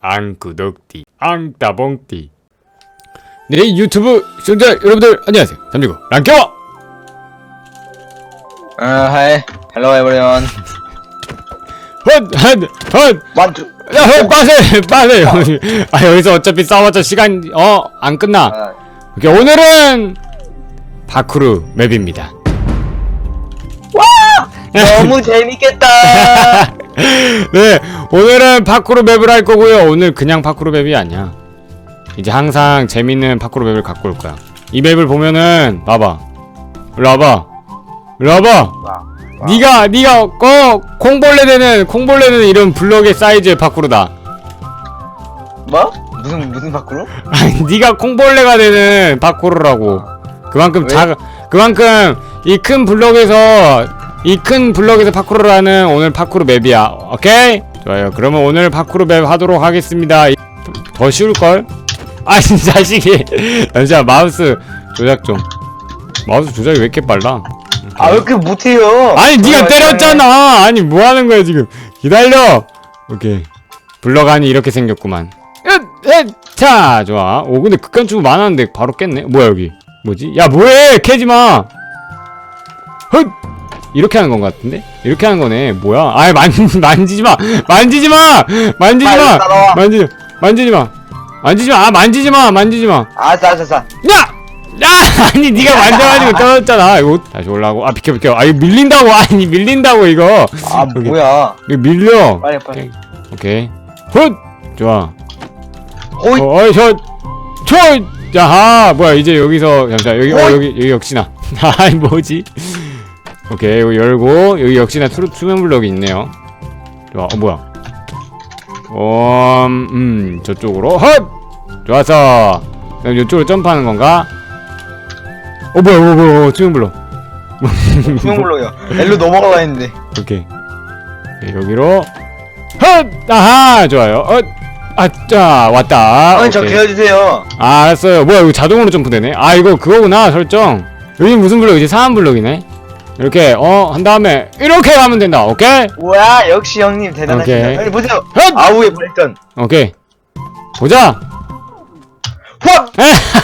앙구독띠 앙따봉띠. 네 유튜브 시청자 여러분들 안녕하세요. 잠시고 랑겨와 Uh, hi. Hello everyone. 헛헛헛! One, two. 야, 헛, 빠세 빠세 아 여기서 어차피 싸워봤자 시간 어 안 끝나. 아, 오케이, 오늘은 바쿠르 맵입니다. 너무 재밌겠다. 네 오늘은 파쿠르 맵을 할 거고요. 오늘 그냥 파쿠르 맵이 아니야. 이제 항상 재밌는 파쿠르 맵을 갖고 올 거야. 이 맵을 보면은 봐봐. 일로 와봐. 니가 니가 어 콩벌레 되는 콩벌레 되는 이런 블럭의 사이즈의 파쿠르다. 뭐? 무슨 무슨 밖으로? 아니 니가 콩벌레가 되는 파쿠르라고. 그만큼 왜? 작 그만큼 이 큰 블럭에서 이 큰 블럭에서 파쿠르를 하는 오늘 파쿠르 맵이야. 오케이 좋아요. 그러면 오늘 파쿠르 맵 하도록 하겠습니다. 이- 더 쉬울걸? 아이 자식이. 잠시만 마우스 조작 좀. 마우스 조작이 왜 이렇게 빨라? 아 왜 이렇게 못해요? 아니 네가 때렸잖아. 아니 뭐 하는 거야 지금? 기다려! 오케이. 블럭안이 이렇게 생겼구만. 자 좋아. 오 근데 극간축 많았는데 바로 깼네? 뭐야 여기? 뭐지? 야 뭐해! 캐지마! 헛 이렇게 하는 건 같은데 이렇게 하는 거네 뭐야 아이 만 만지지 마 만지지 마 만지지마 빨리 따라와. 만지 만지지 마 만지지 마 아 만지지 마 만지지마 알았어 알았어 알았어. 야! 야! 아니 네가 만져가지고 떨어졌잖아 이거 다시 올라고 아 비켜 비켜 아 이거 밀린다고 아니 밀린다고 이거 아 여기. 뭐야? 이거 밀려 빨리 빨리. 오케이 훗! 좋아 호이. 어, 어이 저! 저! 야하 뭐야 이제 여기서 잠시만 여기 어 어이. 여기 여기 역시나 아이 뭐지 오케이 이거 열고 여기 역시나 투, 투명 블럭이 있네요 좋아 어 뭐야 음, 음 저쪽으로 헛! 좋았어 그럼 이쪽으로 점프하는 건가? 어 뭐야 뭐야 뭐야 뭐야, 투명 블럭 투명블록이요. 엘로 넘어가려 했는데. 오케이 네, 여기로 헛! 아하 좋아요 어! 아짜 왔다 아니 저 오케이. 개어주세요. 아 알았어요 뭐야 이거 자동으로 점프되네 아 이거 그거구나 설정 여기 무슨 블럭이지 사람 블럭이네 이렇게 어 한 다음에 이렇게 가면 된다 오케이 뭐야 역시 형님 대단하시다. 오케이. 여기 보세요. 헛! 아우의 발전. 오케이 보자 확.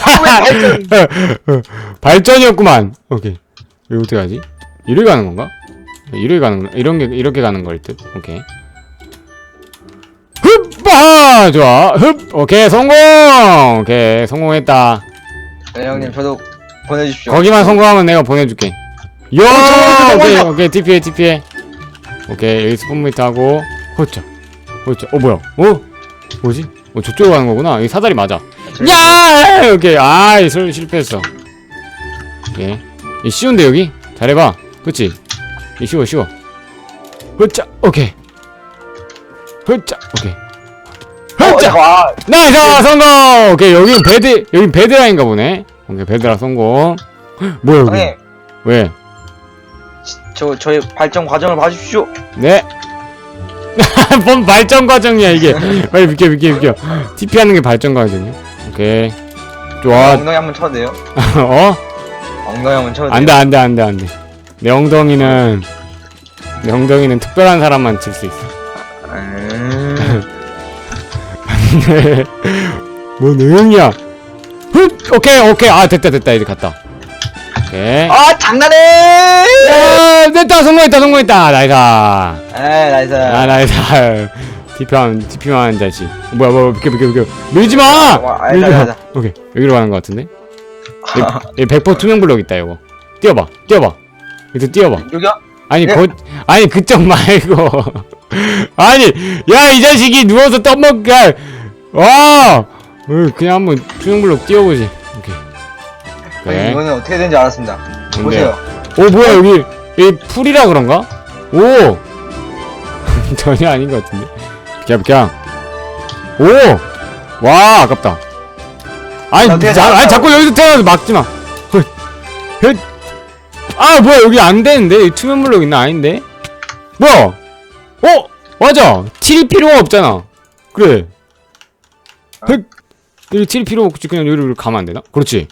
아우의 발전. 발전이었구만 오케이 이거 어떻게 하지 이렇게 가는 건가 이렇게 가는 거 이런 게 이렇게 가는 걸 듯 오케이 흡바 좋아 흡 오케이 성공 오케이 성공했다 네 형님 저도 보내주십시오. 거기만 성공하면 내가 보내줄게. 요! 저, 저, 오케이, 저, 오케이, TP해, TP해. 오케이, 여기 스폰미트 하고, 호짜. 호짜. 어, 뭐야? 어? 뭐지? 어, 저쪽으로 가는 거구나. 여기 사다리 맞아. 야! 오케이, 아이, 설, 실패했어. 오케이. 이 쉬운데, 여기? 잘해봐. 그치? 이 쉬워, 쉬워. 호짜, 오케이. 호짜, 오케이. 어, 호짜! 와. 나이스 성공 오케이 여긴 베드 여긴 베드라인가 보네 오케이 베드라 성공 뭐야 여기 형님 왜? 저 저희 발전 과정을 봐주십시오. 네? 뭔 발전 과정이야 이게. 빨리 비켜 비켜 비켜. TP 하는 게 발전 과정이야. 오케이. 좋아. 엉덩이 한번 쳐도 돼요? 어? 엉덩이 한번 쳐도 돼요? 안돼 안돼 안돼. 안돼 내 엉덩이는 내 엉덩이는 특별한 사람만 칠 수 있어. 음... 뭔 응이야? 훗 오케이 오케이. 아 됐다 됐다. 이제 갔다 오케이 아 장난해! 야, 됐다 성공했다 성공했다. 나이다 에이 나이스. 아 나이다 TP만 TP만 하는 자식. 뭐야 뭐야 비켜 비켜 비켜. 밀지 마! 와, 알다, 밀지 마. 알다. 오케이 여기로 가는 것 같은데? 여기 100% 투명 블럭 있다 이거. 뛰어봐 뛰어봐. 이거 뛰어봐. 여기요? 아니 네. 거 아니 그쪽 말고. 아니 야 이 자식이 누워서 떠먹게 와! 어, 그냥 한번 투명 블럭 뛰어보지 네. 이거는 어떻게 되는지 알았습니다. 뭔데요? 보세요. 오 뭐야 여기 여기 풀이라 그런가? 오! 전혀 아닌 것 같은데? 비켜 비켜 오와 아깝다. 아니 어떻게 자, 아니? 자꾸 여기서 태어나서 막지마. 아 뭐야 여기 안 되는데? 투명 블록 있나? 아닌데? 뭐야? 어? 맞아. 칠이 필요가 없잖아. 그래. 헷 여기 칠 필요 없지. 그냥 여기로 가면 안 되나? 그렇지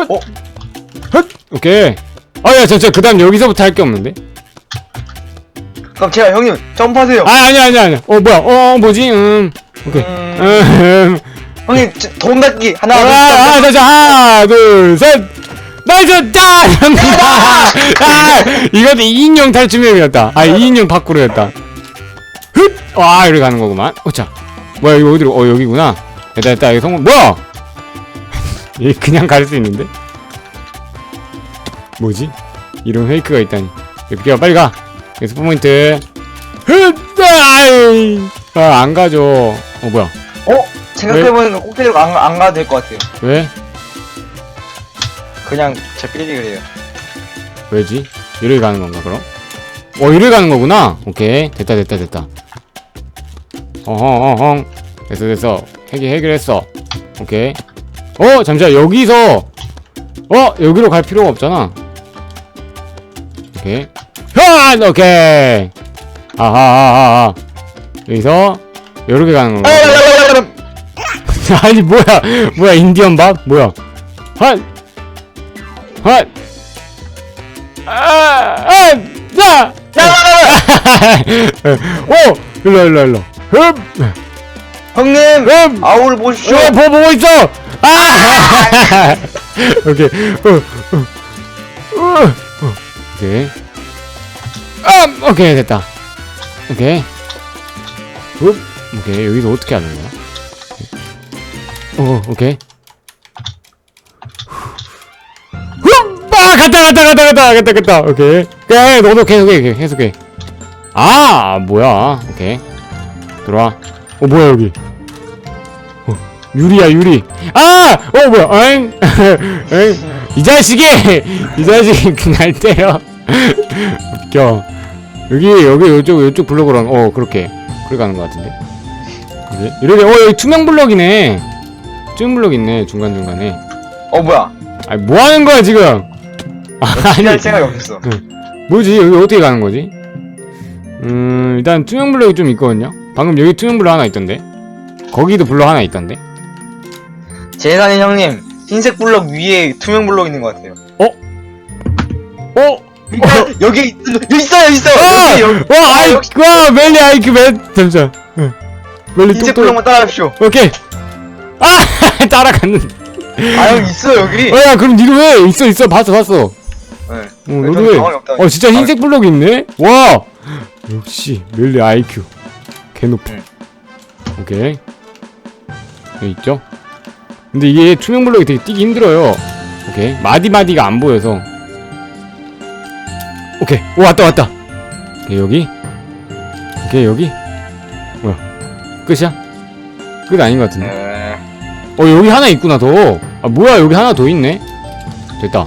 헛 어? 헛 오케이 아야 진짜 그 다음 여기서부터 할 게 없는데 그럼 제가 형님 점프하세요 아 아니야 아니야 아니야 어 뭐야 어, 어 뭐지 음 오케이. 음, 음. 형님 저- 돈 갖기 하나 아, 둘 셋. 아, 다시 하나, 둘, 셋. 나이스, 짠! 아, 이것도 2인용 탈춤형이었다. 아, 2인용 밖으로였다. 흡! 와, 이렇게 가는 거구만. 오차. 뭐야, 이거 어디로, 어, 여기구나. 됐다, 됐다, 이거 성공, 뭐야! 얘 그냥 갈수 있는데? 뭐지? 이런 페이크가 있다니. 비켜, 빨리 가! 여기 스포 포인트. 흡! 아이! 아, 안 가죠. 어, 뭐야. 어? 생각해보니까 꼭대기로 안, 안 가도 될 것 같아요 왜? 그냥 제 삐리 그래요 왜지? 이렇게 가는 건가 그럼? 어 이렇게 가는 거구나 오케이 됐다 됐다 됐다 어허 어허 됐어 됐어 해결 해결했어 오케이 어 잠시만. 여기서 어 여기로 갈 필요가 없잖아. 오케이. 현! 오케이. 아하하하. 여기서 이렇게 가는 건가 아니 뭐야. 뭐야 인디언 밥? 뭐야? 한! 한. 아, 아, 자, 오, 일로, 일로, 일로. 흡, 형님 흡. 아우를 보십시오. 어, 보 보고 있어. 아, 오케이. 어, 어, 어, 어. 오케이. 아, 오케이 됐다. 오케이. 흡, 오케이 여기서 어떻게 하는 거야? 어, 오케이. 흡, 아, 갔다, 갔다, 갔다, 갔다, 갔다, 갔다. 오케이. 오케이, 너도 계속해, 계속- 계속해. 아, 뭐야? 오케이. 들어와. 어, 뭐야 여기? 어, 유리야 유리. 아, 어 뭐야? 엥, 엥. 이 자식이, 이 자식이 그날 때려. 웃겨. 여기 여기 요쪽 요쪽 블록으로 간- 어 그렇게 그래 가는 것 같은데. 그래? 이러게 어 여기 투명 블럭이네. 투명 블럭 있네 중간 중간에. 어 뭐야 아니 뭐 하는 거야 지금? 아니 할 생각이 없었어 뭐지 여기 어떻게 가는 거지? 음 일단 투명 블럭이 좀 있거든요. 방금 여기 투명 블럭 하나 있던데. 거기도 블럭 하나 있던데. 제사님 형님 흰색 블럭 위에 투명 블럭 있는 것 같아요 어? 여기 있- 여기 있어요 있어요 아! 여기 여기 와 아이 여기- 와 멜리 아이큐 맨 잠시만. 응. 멜리 흰색 똑똑. 블럭만 따라하십시오 오케이. 아 따라갔는데. 아형 있어 여기 어 야 그럼 니도 왜 있어 있어 봤어 봤어. 네. 어 너도 왜? 없다. 어 진짜 흰색 블럭이 있네. 와 역시 멜리 아이큐 개 높아. 응. 오케이. 여기 있죠. 근데 이게 투명 블럭이 되게 뛰기 힘들어요. 오케이 마디 마디가 안 보여서. 오케이 오 왔다 왔다. 오케이 여기. 오케이 여기. 뭐야 끝이야? 끝 아닌 것 같은데. 네. 어 여기 하나 있구나 더. 아 뭐야 여기 하나 더 있네. 됐다.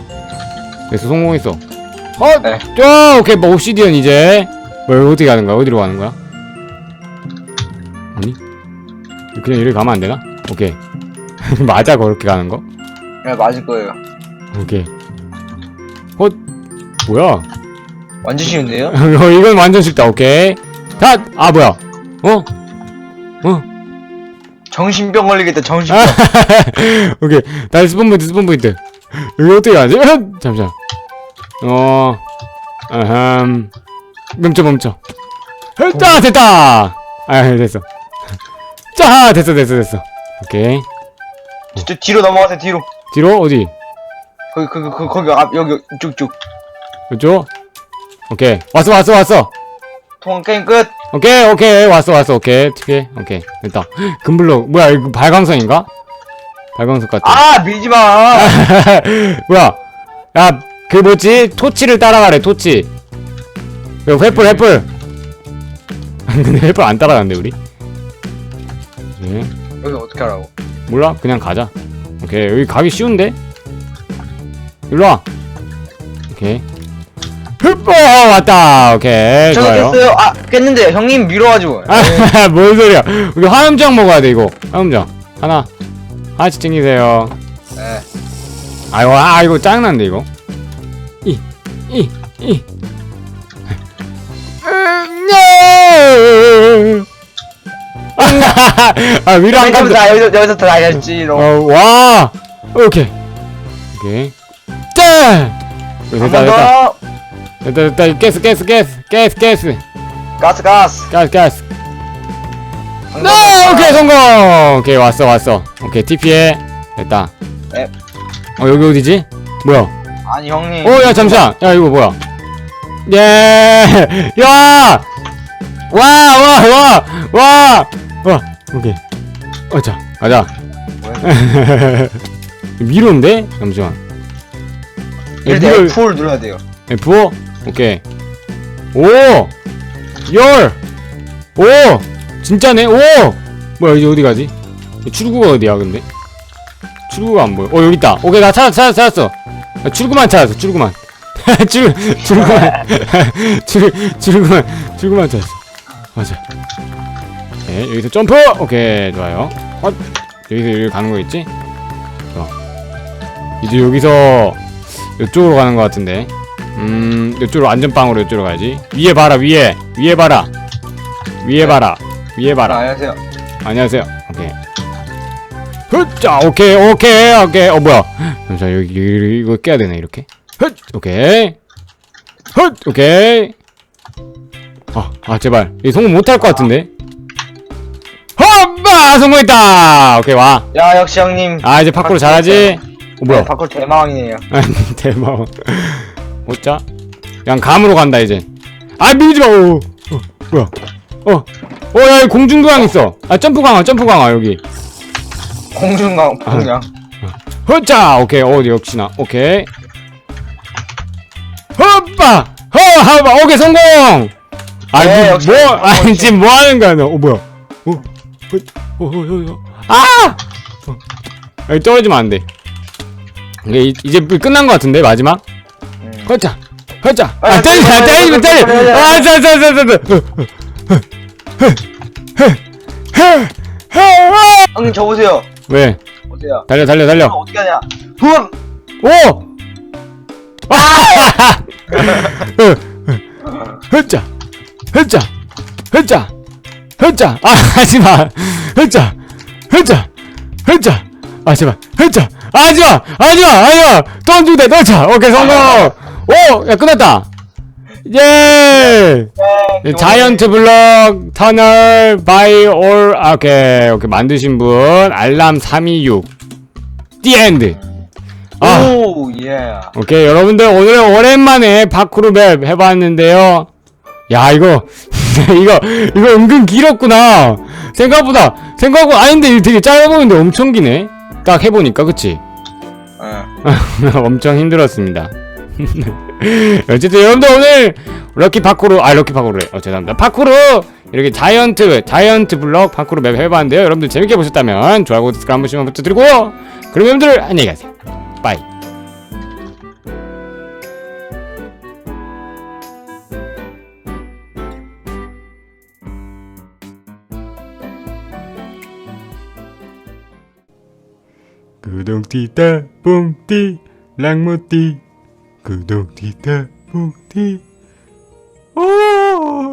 됐어 성공했어. 어, 네. 저 오케이 뭐 옵시디언 이제. 뭐 어떻게 가는 거야? 어디로 가는 거야? 아니? 그냥 이렇게 가면 안 되나? 오케이. 맞아 그렇게 가는 거? 네 맞을 거예요 오케이. 어 뭐야? 완전 쉬운데요? 어, 이건 완전 쉽다. 오케이. 다. 아 뭐야? 어? 어? 정신병 걸리겠다 정신병 아, 오케이. 다시 스폰 포인트, 스폰 포인트. 여기 어떻게? 으흠! 잠시만. 어, 아흠. 멈춰, 멈춰. 자, 됐다! 아, 됐어. 자, 됐어, 됐어, 됐어. 오케이. 저 뒤로 넘어가세요 뒤로 뒤로, 어디? 거기 거기 거기 거기 앞 여기 쭉쭉 이쪽? 오케이. 왔어, 왔어, 왔어. 통화 게임 끝 오케이, 오케이. 왔어, 왔어. 오케이. 오케이, 오케이. 됐다. 금블록. 뭐야, 이거 발광선인가? 발광석 같아. 아 밀지마 뭐야? 야, 그 뭐지? 토치를 따라가래, 토치. 그 횃불, 횃불. 근데 횃불 안 따라간대, 우리. 예. 여기 어떻게 하라고 몰라? 그냥 가자. 오케이, 여기 가기 쉬운데? 일로 와. 오케이. 흡! 어, 왔다. 오케이, 좋아요. 됐어요 아 깼는데 형님 밀어가지고 아, 뭔 소리야. 우리 화염장 먹어야 돼, 이거. 화염장. 하나. 하나씩 챙기세요. 네. 아이고, 아, 이거 짜증난데, 이거. 이, 이, 이. 아, 위로 안나 여기서 여기서 다 알겠지 너 어, 와. 오케이. 오케이. 짠! 됐다, 됐다. 됐다, 됐다. 가스, 가스, 가스. 가스, 가스. 가스 가스 가스, 가스. 네, 오케이 성공. 오케이 왔어 왔어. 오케이 TP해 됐다. 네. 어 여기 어디지? 뭐야? 아니 형님. 어 야 잠시만. 야 이거 뭐야? 예. 야. 와와와 와. 와 오케이. 어자 가자. 미로인데? 잠시만. 이럴 때 F4를 눌러야 돼요. F5? 오케이. 오! 열! 오! 진짜네? 오! 뭐야, 이제 어디 가지? 이 출구가 어디야, 근데? 출구가 안 보여. 어, 여기 있다. 오케이, 나 찾았어, 찾았어, 찾았어. 나 출구만 찾았어, 출구만. 출, 출구만. 출, 출구만, 출구만 찾았어. 맞아. 오케이, 여기서 점프! 오케이, 좋아요. 헛! 여기서 여기 가는 거 있지? 좋아. 이제 여기서 이쪽으로 가는 것 같은데. 음, 이쪽으로 안전빵으로 이쪽으로 가야지. 위에 봐라, 위에. 위에 봐라. 위에 봐라. 위에 아, 봐라. 안녕하세요. 안녕하세요. 오케이. 헛자, 오케이, 오케이, 오케이. 어, 뭐야. 잠시만, 여기, 여기, 이거 깨야 되네, 이렇게. 헛, 오케이. 헛, 오케이. 아, 아, 제발. 이 성공 못할 것 같은데. 헛바! 성공했다! 오케이, 와. 야 역시 형님. 아, 이제 밖으로 잘하지? 어, 뭐야. 네, 밖으로 대마왕이네요. 대박. 어짜? 그냥 감으로 간다 이제. 아 밀지 마. 어, 어 뭐야? 어, 어, 야 여기 공중 강화 있어. 아 점프 강화, 점프 강화 여기. 공중강 공양. 허자, 오케이. 어 역시나. 오케이. 허빠, 허하바, 오케이 성공. 아, 네, 뭐, 역시 뭐, 성공. 아니 지금 뭐 하는 거야 너? 어 뭐야? 어, 어, 어, 어, 어, 어. 아! 어. 여기 떨어지면 안 돼. 이게 이- 이제 끝난 것 같은데 마지막. 음. 허자 허자 아, 아 때리지 마 때리지 마, 때리지 마 때리지 때리지 마. 마아 자 자 자 자 자 형님 저 보세요. 왜 보세요. 달려 달려 달려 어떻게 하냐? 흠. 오 아! 허자 허자 허자 허자. 아 하지마. 허자. 허자. 허자. 아 제발. 허자. 하지마 하지마 하지마 던지대. 던져 오케이 성공. 오야 끝났다. 예. 네, 자이언트 블럭 터널 바이 올 아, 오케이. 오케이 만드신 분. 알람 326 The end 아. 오 예. 오케이 여러분들 오늘 오랜만에 파쿠르 맵 해봤는데요. 야 이거 이거 이거 은근 길었구나. 생각보다 생각보다 아닌데 이거 되게 짧아 보이는데 엄청 기네. 딱 해보니까 그치? 응. 엄청 힘들었습니다. 어쨌든 여러분들 오늘 럭키 파쿠르 아 럭키 파쿠르래. 어 죄송합니다. 파쿠르! 이렇게 자이언트 자이언트 블럭 파쿠르 맵 해봤는데요. 여러분들 재밌게 보셨다면 좋아요 구독 한 번씩만 부탁드리고요. 그럼 여러분들 안녕히 가세요. 빠이 구독 티타 뽕띠 랑모띠 구독 티타 뽕띠 오